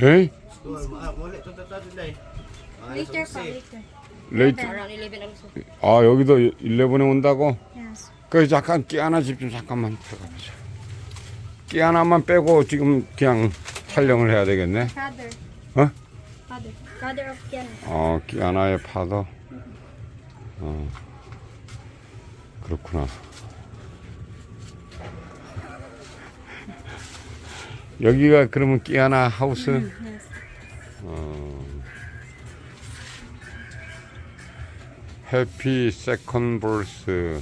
eh. Later pa, later. 레이트. Around 11 also. 아, 여기도 11에 온다고? Yes. 그 잠깐 끼 하나 집 좀 잠깐만 들어가보자. 끼 하나만 빼고 지금 그냥 촬영을 해야 되겠네. Father. Huh? Father. Father of Kiana. 어, 끼 하나의 파더. 어, 그렇구나. 여기가 그러면 끼 하나 하우스? Yes. 어, 해피 세컨 볼스.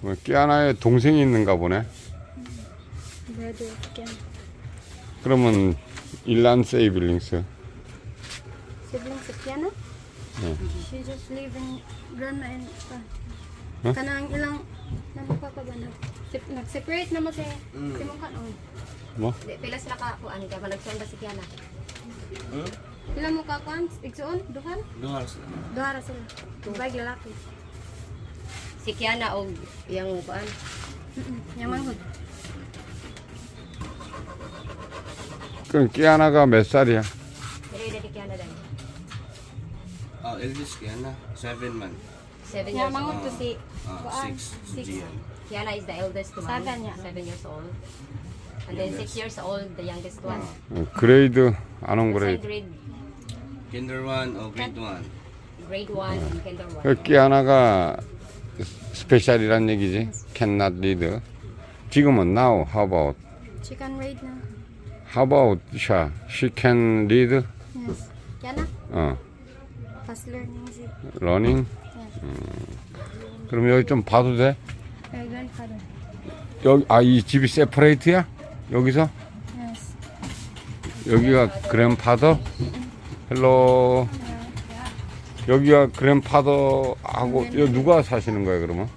뭐, 끼 하나에 동생이 있는가 보네. 그러면 일란 세이빌링스. Siblings of Kiana? Yeah. She just in grandma and pa. Huh? Kanang ilang namo ka ka ba nag sep- nag-separate naman si si mong kanon. 뭐? Di, pila sila ka kuan ka managsuon ba si Kiana? Ilang mo ka kan? Igsuon? Duhan? Duhar sila. Duha ra sila. Tubay lalaki. Si Kiana og yang kuan. Mm-mm. Yang manghod. 그럼 끼 하나가 몇 살이야? Dili di Kiana dai. Oh, eldest kaya na. Seven man. 7 Yang years manghod old. to si Ah, Kuan, six. Si six. Gian. Kiana is the eldest one. Seven, yeah. 7 years old. And then 6 years old the youngest one. 어, 그레이드 안온 Nasa 그레이드. grade Kinder one o grade one. grade 1 and kinder 1. 그끼 하나가 스페셜이란 얘기지. Cannot read. 지금은 now. How about? chicken raid na. How about 샤? She can read. Yes. Kiana? 어, Fast learning si running. Yes. 그럼 여기 좀 봐도 돼? Her grandfather. 여기 아 이 집이 세퍼레이트야? 여기서? Yes. 여기가 그랜파더? 헬로. 여기가 그랜파더하고 여기 누가 사시는 거야 그러면?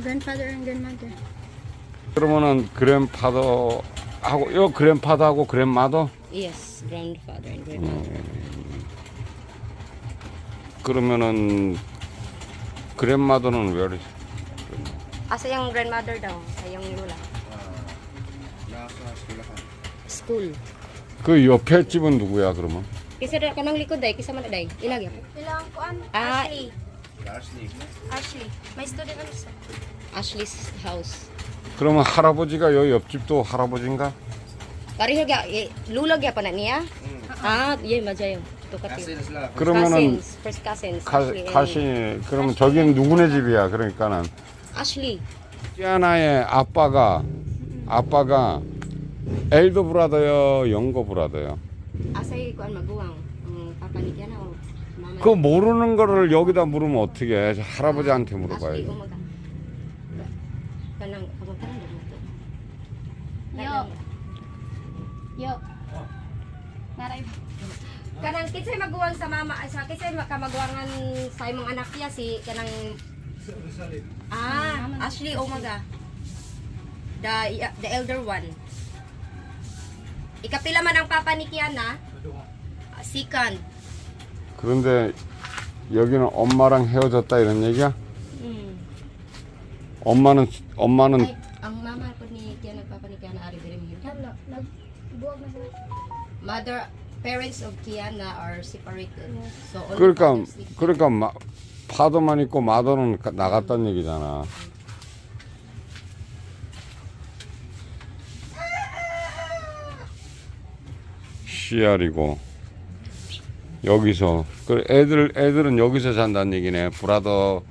Grandfather and grandmother. 그러면은 그랜파더하고 요 그랜파더하고 그랜마더? Yes, grandfather and grandmother. 그러면은 그랜마더는 왜 이러지? Asa yung grandmother daw? Sa yung lula? Nasa sila ka. School. 그 옆에 집은 누구야 그러면? Kisa da kanang likod day, kisa man day. Ilag yan. Ilang kuan? Ah. Ashley. Lastly. Ashley. May student ano sa? Ashley's house. 그러면 할아버지가 여기 옆집도 할아버지인가? Pareho gya, eh, lula gya pa na niya? Ah, yeah, 맞아요. 똑같아요. Na sila. 그러면은 cousins, first cousins. 가, Ashley and- 가시 그러면 저기는 누구네 집이야 그러니까는 Ashley. 티아나의 아빠가 아빠가 엘더 브라더요 영거 브라더요. 그 모르는 거를 여기다 물으면 어떻게 해 할아버지한테 물어봐야지. Kanang kamutan mo to. Yo. Yo. Naray. Kanang kinsay maguwang sa mama, sa kinsay makamaguwangan sa imong anak niya si kanang Ah, Ashley Umaga. The the elder one. Ikapila man ang papa ni Kiana? Ah, Second. 그런데 여기는 엄마랑 헤어졌다 이런 얘기야? Mm. 엄마는 엄마는 Ay, ang mama ko ni Kiana, papa ni Kiana, ari mo. Nag nag buwag na sila. Mother, parents of Kiana are separated. So only 그러니까 father sleep. 그러니까 마, 파더만 있고 마더는 가- 나갔다는 얘기잖아. 씨알이고 여기서 그 애들 애들은 여기서 잔다는 얘기네. 브라더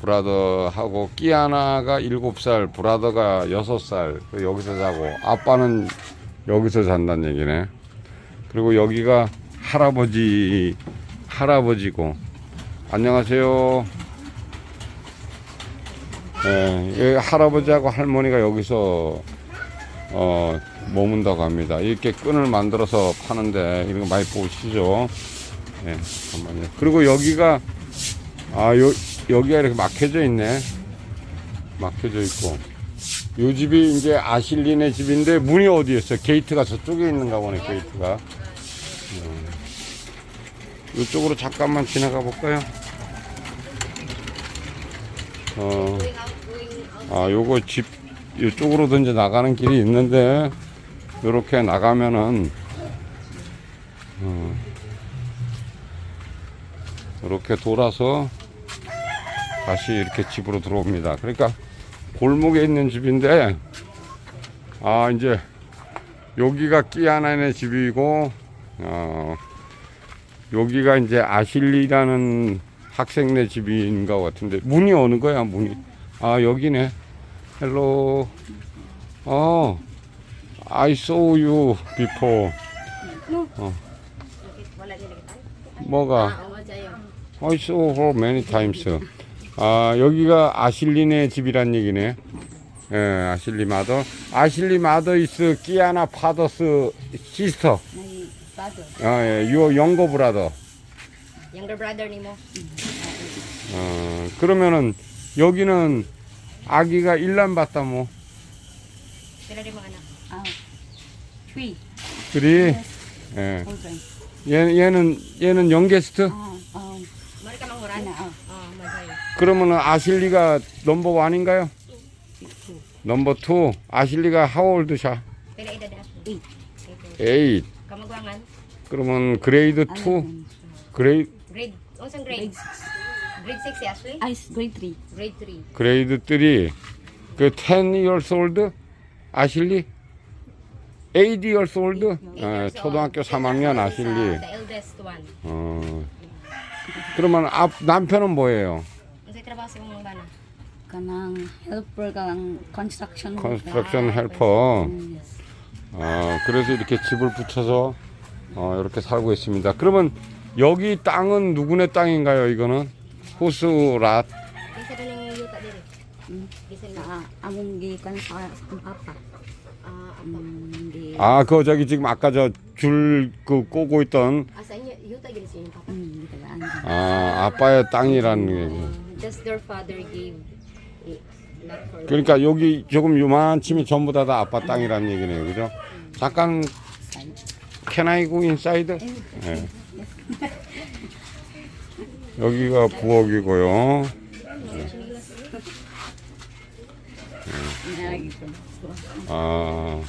브라더하고 끼아나가 일곱 살, 브라더가 여섯 살그 여기서 자고 아빠는 여기서 잔다는 얘기네. 그리고 여기가 할아버지 할아버지고 안녕하세요. 예, 예, 할아버지하고 할머니가 여기서 어, 머문다고 합니다. 이렇게 끈을 만들어서 파는데 이런 거 많이 보시죠. 예, 잠깐만요. 그리고 여기가 아, 요, 여기가 이렇게 막혀져 있네. 막혀져 있고. 요 집이 이제 아실리네 집인데 문이 어디에 있어? 게이트가 저쪽에 있는가 보네, 게이트가. 이쪽으로 잠깐만 지나가 볼까요? 어. 아, 요거 집, 이쪽으로도 이제 나가는 길이 있는데 이렇게 나가면은 어, 이렇게 돌아서 다시 이렇게 집으로 들어옵니다. 그러니까 골목에 있는 집인데 아 이제 여기가 끼아나네 집이고 어, 여기가 이제 아실리라는 학생네 집인 것 같은데 문이 어느 거야 문이? 아 여기네. 헬로 어 I saw you before. kita. 뭐가. I saw her many times. 아 여기가 아실리네 집이란 얘기네. 예 아실리 마더. 아실리 마더 이스 끼아나 파더스 시스터 My father. 아, 예, 유어 영거 브라더 Younger brother ni mo. 어, 그러면은 여기는 아기가 일남 봤다 뭐 Pila rin mga anak. Ah, three 그리 예. children. 얘, 얘는 얘는 영게스트 Ah, um, Mari ka manghuran? ina, ah, Oo, masayo. 그러면은 아실리가 넘버 원인가요? two. 넘버 투 아실리가 하워올드샤 Pila edad na? Eight. 에잇 Kamagwangan? 그러면 그레이드 투 Eleven. 그레이 Grade, unsang grade? Grade six. Grade 6 si Ashley? Ah, it's grade three. Grade 3. 그레이드 3. 그 10 years old 아실리? 8 years old? 어, 초등학교 3학년 아실리. 어. 그러면 앞 남편은 뭐예요? Kanang helper kanang construction. 컨스트럭션 헬퍼. Mm. 어, 그래서 이렇게 집을 붙여서 어, 이렇게 살고 있습니다. 그러면 여기 땅은 누구네 땅인가요? 이거는 호수랏. Mm. Ah. Ah? Um, 아, 그 저기 지금 아까 저 줄 그 꼬고 있던 mm. 아, 아빠의 땅이라는. Uh, for 그러니까 여기 조금 요만치면 전부 다 다 아빠 땅이라는 얘기네요. 그죠? 잠깐 Can I go inside? 예. 여기가 부엌이고요. Inalagi ko. 아,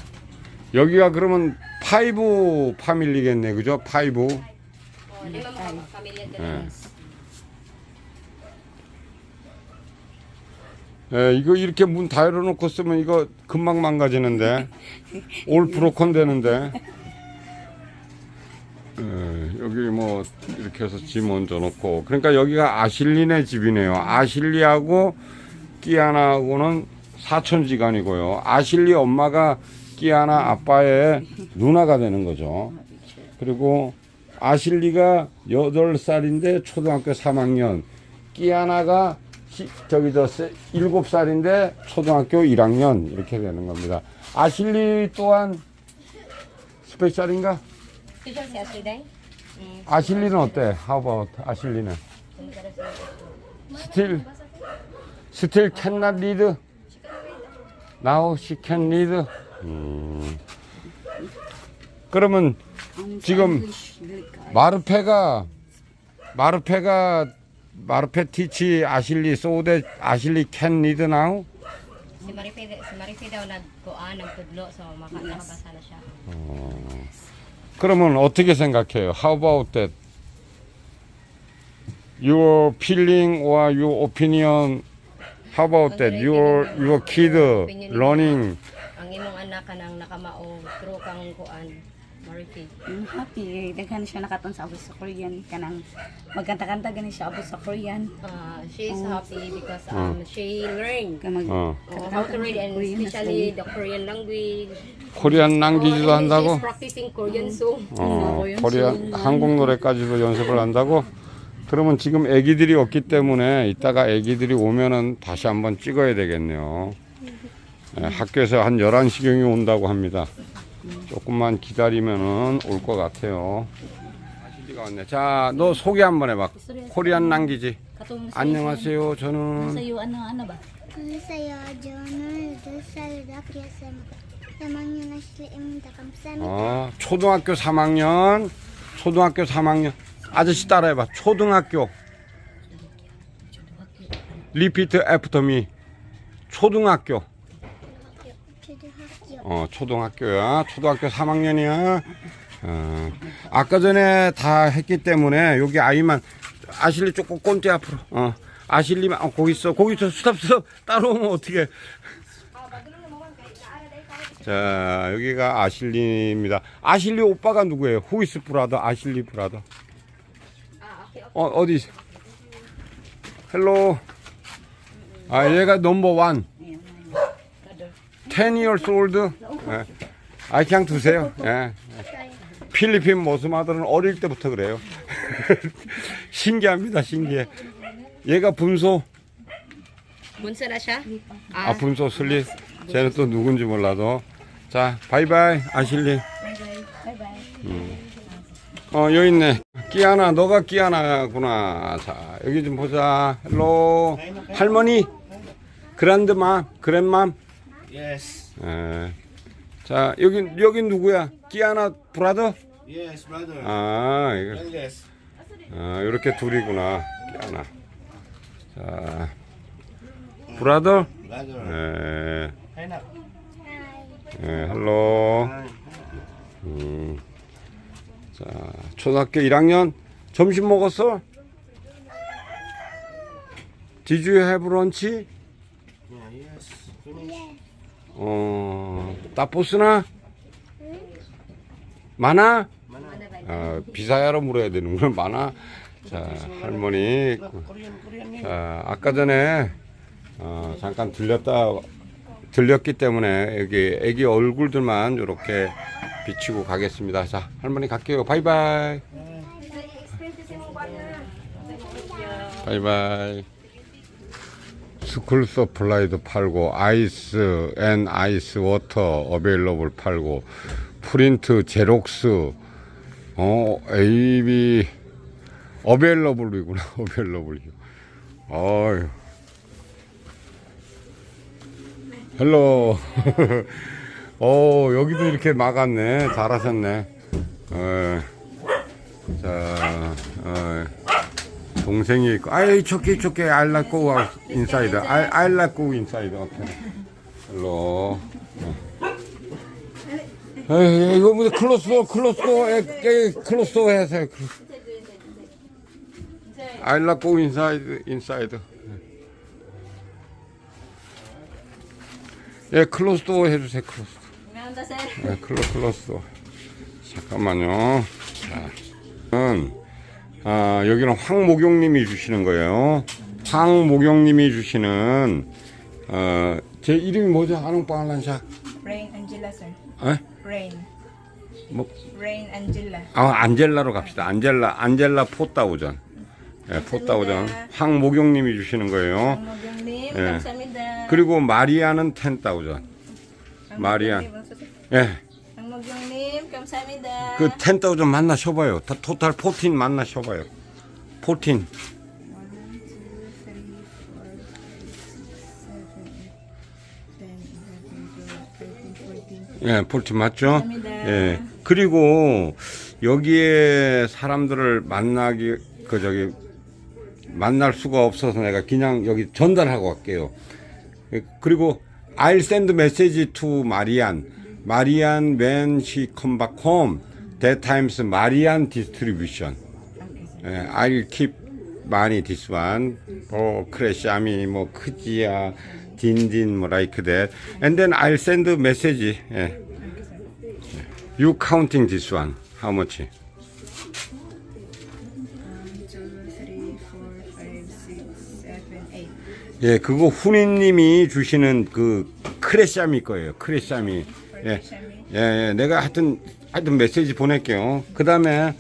여기가 그러면 파이브 파밀리겠네. 그죠? 파이브. 예. 예, 이거 이렇게 문 다 열어놓고 쓰면 이거 금방 망가지는데 올 브로컨 되는데 예, 여기 뭐 이렇게 해서 짐 얹어놓고. 그러니까 여기가 아실리네 집이네요. 아실리하고 끼아나하고는 사촌지간이고요. 아실리 엄마가 끼아나 아빠의 누나가 되는 거죠. 그리고 아실리가 8살인데 초등학교 3학년. 끼아나가 시- 저기 저 세- 7살인데 초등학교 1학년. 이렇게 되는 겁니다. 아실리 또한 스페셜인가? 아실리는 어때? How about 아실리는? Still still cannot read. Now she can read. 음. 그러면 지금. 마르페가 마르페가 마르페 티치 아실리 소데 아실리 캔 리드 나우 Si Marife, si Marife daw nagkuan ng tudlo so maka nakabasa na siya. 그러면 어떻게 생각해요? How about that? Your feeling or your opinion? How about that? Your your kid learning Ang imong anak kanang nakamao through kang kuan Marife. Mm, happy. Daghan siya nakaton sa abot sa Korean. Kanang magkanta-kanta gani siya abot sa Korean. Uh, she is happy because um she learned Kaya mag 어, uh, how to read and Korean na especially the Korean language. 코리안 남기지도 Oh, and 한다고? She's practicing Korean song. 어, 코리안 한국 노래까지도 연습을 한다고? 그러면 지금 애기들이 없기 때문에 이따가 애기들이 오면은 다시 한번 찍어야 되겠네요. 예, 학교에서 한 11시경이 온다고 합니다. 조금만 기다리면은 올 것 같아요. 아실리가 왔네. 자, 너 소개 한번 해봐. 코리안 남기지. 안녕하세요. 저는 Samangnya Nasli Imda Kamsami 어, 초등학교 3학년, 초등학교 3학년. 아저씨 따라해봐. 초등학교. 리피트 애프터 미. 초등학교. 어, 초등학교야. 초등학교 3학년이야. 어, 아까 전에 다 했기 때문에 여기 아이만 아실리 조금 꼰대 앞으로. 어, 아실리만 어, 거기 있어. 거기 있어. 스탑 스탑. 따라오면 어떻게? 자, 여기가 아실리입니다. 아실리 오빠가 누구예요? 후이스 브라더, 아실리 브라더. 어, 어디? 헬로. 아, 얘가 넘버 원. 10 years old. 예. 아, 그냥 두세요. 예. 필리핀 모스마들은 어릴 때부터 그래요. 신기합니다, 신기해. 얘가 분소, na siya? 아, 분소 슬리. 쟤는 또 누군지 몰라도. 자, 바이바이, 아실리. 음. 어, 여기 있네. 끼아나, 너가 끼아나구나. 자, 여기 좀 보자. 헬로. 할머니. 그란드맘, 그랜맘. Yes. 예. 자, 여기, 여기 누구야? 끼아나 브라더? Yes, brother. 아, 이거. 아, 이렇게 둘이구나. 끼아나. 자, 브라더? Brother. 예. 예, 헬로. 음. 자, 초등학교 1학년 점심 먹었어? Did you have lunch? 어, 따포스나? 많아? 아, 비사야로 물어야 되는구나. 많아? 자, 할머니. 자, 아까 전에 어, 잠깐 들렸다 들렸기 때문에 여기 애기 얼굴들만 이렇게 비치고 가겠습니다. 자, 할머니 갈게요. 바이바이. 바이바이. 스쿨 서플라이도 팔고 아이스 앤 아이스 워터 어베일러블 팔고 프린트 제록스 어 AB 어베일러블이구나 어베일러블이. 어휴. 헬로. 어 여기도 이렇게 막았네. 잘하셨네. 어, 자. 어, 동생이 있고 아이 I like go inside. I, I like go inside. okay 헬로. 에이, 이거 무슨 클로스도 클로스도 에, 에, 클로스도 해서 I like go inside inside. 예 클로스도 해주세요 클로스도 네, 클로 클로스도 잠깐만요. 자, 음, 아, 여기는 황목용님이 주시는 거예요 황목용님이 주시는 어, 제 이름이 뭐죠 아농빵알란샤 Rain Angela, sir. 에? Rain. 뭐? Rain Angela. 아, 안젤라로 갑시다. 안젤라, 안젤라 포따오전. 예, 포따오전. 황목용님이 주시는 거예요. Magandang 예. 감사합니다. 그리고 마리아는 텐따오전. 마리아. 예, 감사합니다. 그 텐따오전 만나셔봐요. 다 토탈 포틴 만나셔봐요. 포틴. 예, 포틴 맞죠? 감사합니다. 예. 그리고 여기에 사람들을 만나기 그 저기 만날 수가 없어서 내가 그냥 여기 전달하고 갈게요. 예, 그리고 I'll send message to Marian. Marian when she come back home. That times Marian distribution. 예, I'll keep 많이 this one. 뭐 크래샤미 뭐 크지야 딘딘 뭐 like that. And then I'll send a message. 예. You counting this one? How much? 예, 그거 후니님이 주시는 그 크레샤미 거예요. 크레샤미. 예, 예, 예. 내가 하여튼 하여튼 메시지 보낼게요. 그 다음에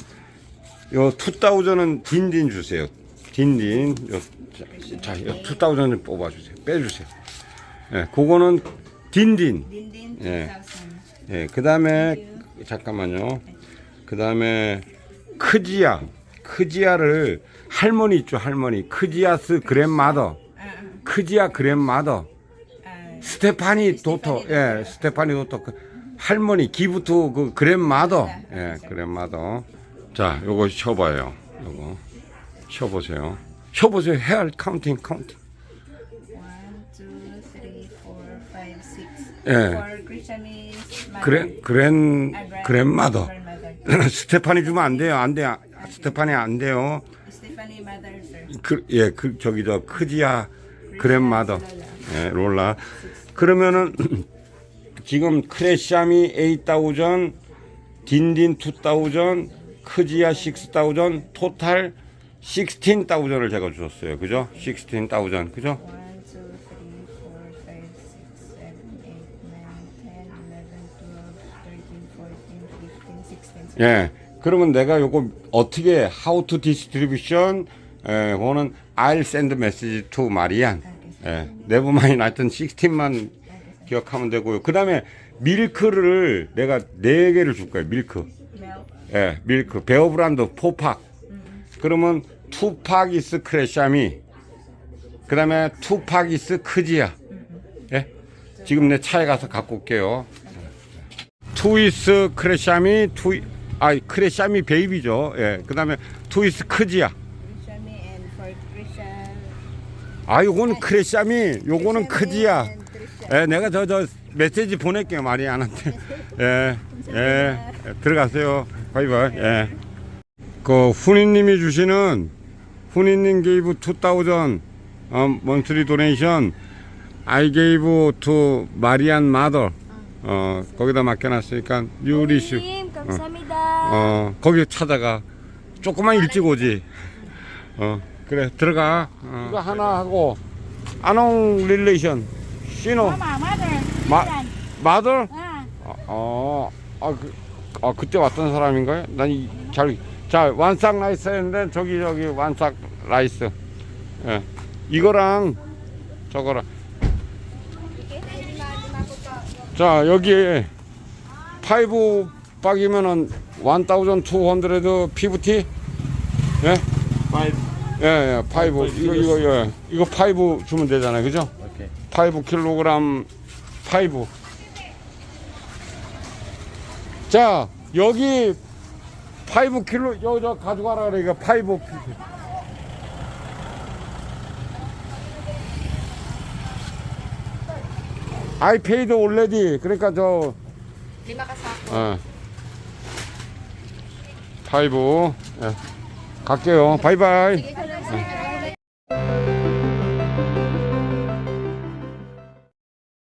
요 투다우전은 딘딘 주세요. 딘딘. 요, 자, 자, 요 투다우전을 뽑아주세요. 빼주세요. 예, 그거는 딘딘. Dindin, 예. 2000. 예, 그 다음에 잠깐만요. 그 다음에 크지야, 크지야를 할머니 있죠, 할머니. 크지야스 그랜마더, 크지야 그랜마더. 아, 스테파니 도터, 예, 스테파니 도터. 그 할머니 기부터 그 그랜마더, 예, 그랜마더. 자, 요거 쉬어봐요. 요거 쉬어보세요. 쉬어보세요. 헤알 카운팅, 카운팅. 예. 그랜 그랜 그랜마더. 스테파니 주면 안 돼요. 안 돼. 스테파니 안 돼요. 그, 예, 그, 저기, 저, 크지야, 그랜마더, 예, 롤라. 그러면은, 지금 크레샤미 8,000, 딘딘 2,000, 크지야 6,000, 토탈 16,000을 제가 주셨어요. 그죠? 16,000, 그죠? 1, 2, 3, 4, 5, 6, 7, 8, 9, 10, 11, 12, 13, 14, 15, 16. 예. 그러면 내가 요거 어떻게, how to distribution, 예, 그거는 I'll send message to Marian. 예. never mind. 하여튼 16만 기억하면 되고요. 그 다음에 밀크를 내가 4개를 줄 거예요. 밀크. 예, 밀크. 베어 브란드 4팍. 그러면 2팍 이스 크레샤미. 그 다음에 2팍 이스 크지야. 예? 지금 내 차에 가서 갖고 올게요. 투이스 크레샤미, 투, 아, 크레샤미 베이비죠. 예. 그 다음에 투이스 크지야. 아, 요거는 크레샤미, 요거는 크지야. 예, 내가 저, 저, 메시지 보낼게요, 마리안한테. 예, 예, 예, 들어가세요. 바이바이, 예. 그, 훈이님이 주시는, 훈이님 gave 2,000, 어, monthly donation, I gave to 마리안 mother. 어, 거기다 맡겨놨으니까. 님, 감사합니다. 어, 거기 찾아가. 조금만 일찍 오지. 어, 그래, 들어가. 어. 이거 하나 하고, 아농 릴레이션, 시노. 마, 마들? 어, 아, 그, 아, 그때 왔던 사람인가요? 난 이, 잘, 자, 완삭 라이스 했는데, 저기, 저기, 완삭 라이스. 예. 이거랑, 저거랑. 자, 여기, 파이브 박이면은, 1250 예? 예, 예, 파이브. 이거, 이거, 예. 이거 파이브 주면 되잖아요. 그죠? Okay. 5 킬로그램 5. 자, 여기 5 킬로 여기 저 가져가라 그래. 이거 5 I paid already. 그러니까 저 어. 5. 예. 갈게요. 바이바이. Sige,